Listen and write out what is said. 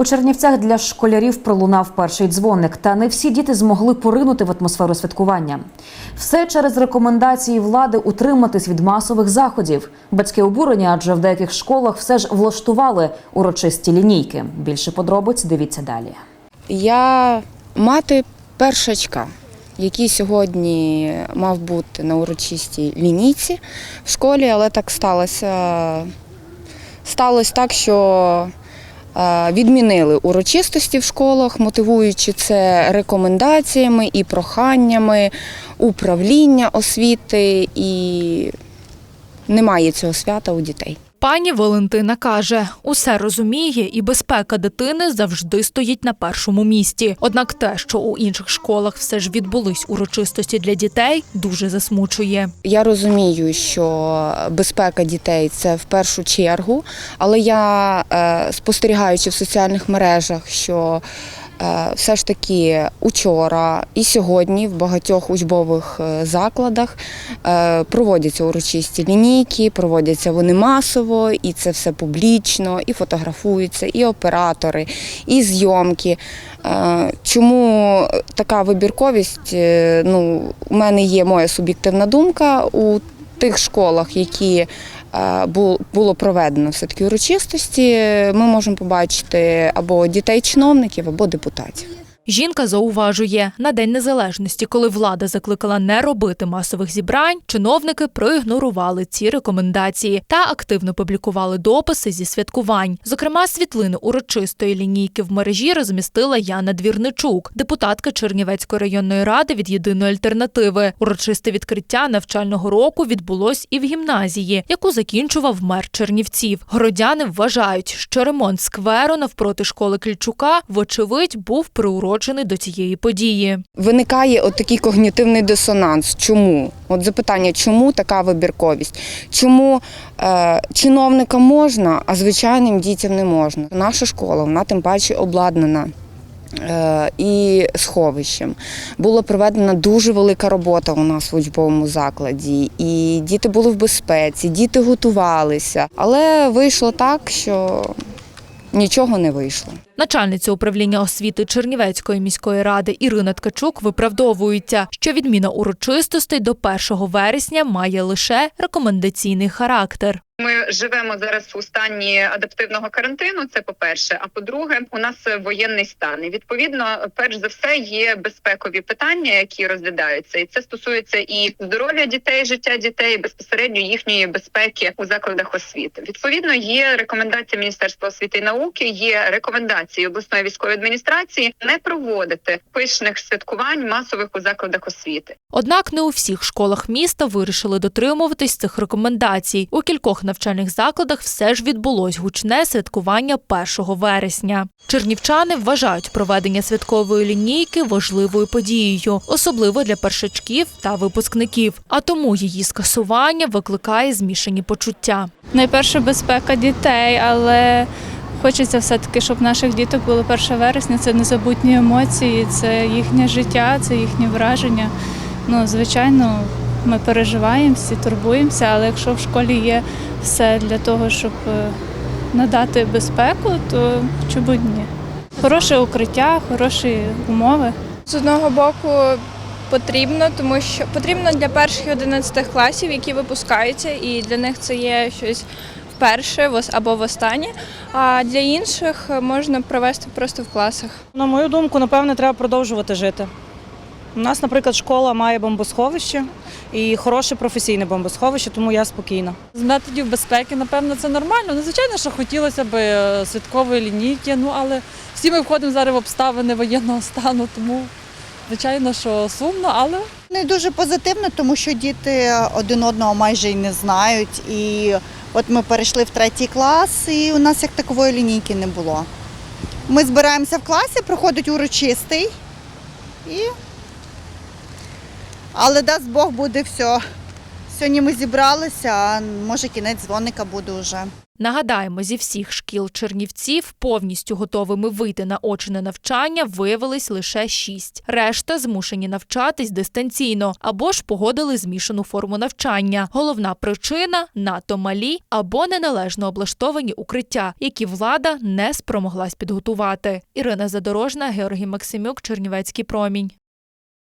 У Чернівцях для школярів пролунав перший дзвоник, та не всі діти змогли поринути в атмосферу святкування. Все через рекомендації влади утриматись від масових заходів. Батьки обурені, адже в деяких школах все ж влаштували урочисті лінійки. Більше подробиць дивіться далі. Я мати першачка, який сьогодні мав бути на урочистій лінійці в школі, але так сталося. Сталося так, що відмінили урочистості в школах, мотивуючи це рекомендаціями і проханнями управління освіти, і немає цього свята у дітей. Пані Валентина каже, усе розуміє, і безпека дитини завжди стоїть на першому місці. Однак те, що у інших школах все ж відбулись урочистості для дітей, дуже засмучує. Я розумію, що безпека дітей це в першу чергу, але я е, спостерігаючи в соціальних мережах, що все ж таки учора і сьогодні в багатьох учбових е, закладах е, проводяться урочисті лінійки, проводяться вони масово, і це все публічно, і фотографуються, і оператори, і зйомки. Е, Чому така вибірковість? Е, Ну, у мене є моя суб'єктивна думка у тих школах, які е, було проведено все-таки урочистості, ми можемо побачити або дітей-чиновників, або депутатів. Жінка зауважує, на День Незалежності, коли влада закликала не робити масових зібрань, чиновники проігнорували ці рекомендації та активно публікували дописи зі святкувань. Зокрема, світлини урочистої лінійки в мережі розмістила Яна Двірничук, депутатка Чернівецької районної ради від єдиної альтернативи. Урочисте відкриття навчального року відбулось і в гімназії, яку закінчував мер Чернівців. Городяни вважають, що ремонт скверу навпроти школи Клічука, вочевидь, був приурочений до цієї події. Виникає от такий когнітивний дисонанс. Чому? От запитання, чому така вибірковість? Чому е, чиновникам можна, а звичайним дітям не можна? Наша школа, вона тим паче обладнана. е, І сховищем була проведена дуже велика робота у нас в учбовому закладі, і діти були в безпеці, діти готувалися. Але вийшло так, що нічого не вийшло. Начальниця управління освіти Чернівецької міської ради Ірина Ткачук виправдовується, що відміна урочистостей до 1 вересня має лише рекомендаційний характер. Ми живемо зараз у стані адаптивного карантину. Це по перше. А по-друге, у нас воєнний стан. І відповідно, перш за все, є безпекові питання, які розглядаються, і це стосується і здоров'я дітей, життя дітей, безпосередньо їхньої безпеки у закладах освіти. Відповідно, є рекомендація Міністерства освіти і науки, є рекомендації обласної військової адміністрації не проводити пишних святкувань масових у закладах освіти. Однак не у всіх школах міста вирішили дотримуватись цих рекомендацій. У кількох навчальних закладах все ж відбулось гучне святкування 1 вересня. Чернівчани вважають проведення святкової лінійки важливою подією, особливо для першачків та випускників. А тому її скасування викликає змішані почуття. Найперше безпека дітей, але хочеться все-таки, щоб наших діток було 1 вересня. Це незабутні емоції, це їхнє життя, це їхні враження. Ну, звичайно, ми переживаємо, всі турбуємося, але якщо в школі є все для того, щоб е, надати безпеку, то чому б ні? Хороше укриття, хороші умови. З одного боку потрібно, тому що потрібно для перших і 11 класів, які випускаються, і для них це є щось вперше вос- або востаннє. А для інших можна провести просто в класах. На мою думку, напевне, треба продовжувати жити. У нас, наприклад, школа має бомбосховище і хороше професійне бомбосховище, тому я спокійна. З методів безпеки, напевно, це нормально. Ну, звичайно, що хотілося б е, святкової лінійки, ну але всі ми входимо зараз в обставини воєнного стану, тому звичайно, що сумно, але Не дуже позитивно, тому що діти один одного майже й не знають. І от ми перейшли в третій клас, і у нас як такової лінійки не було. Ми збираємося в класі, проходить урочистий. І... Але дасть Бог буде все. Сьогодні ми зібралися, а може кінець дзвоника буде вже. Нагадаємо, зі всіх шкіл Чернівців повністю готовими вийти на очне навчання виявились лише шість. Решта змушені навчатись дистанційно або ж погодили змішану форму навчання. Головна причина надто малі або неналежно облаштовані укриття, які влада не спромоглась підготувати. Ірина Задорожна, Георгій Максимюк, Чернівецький промінь.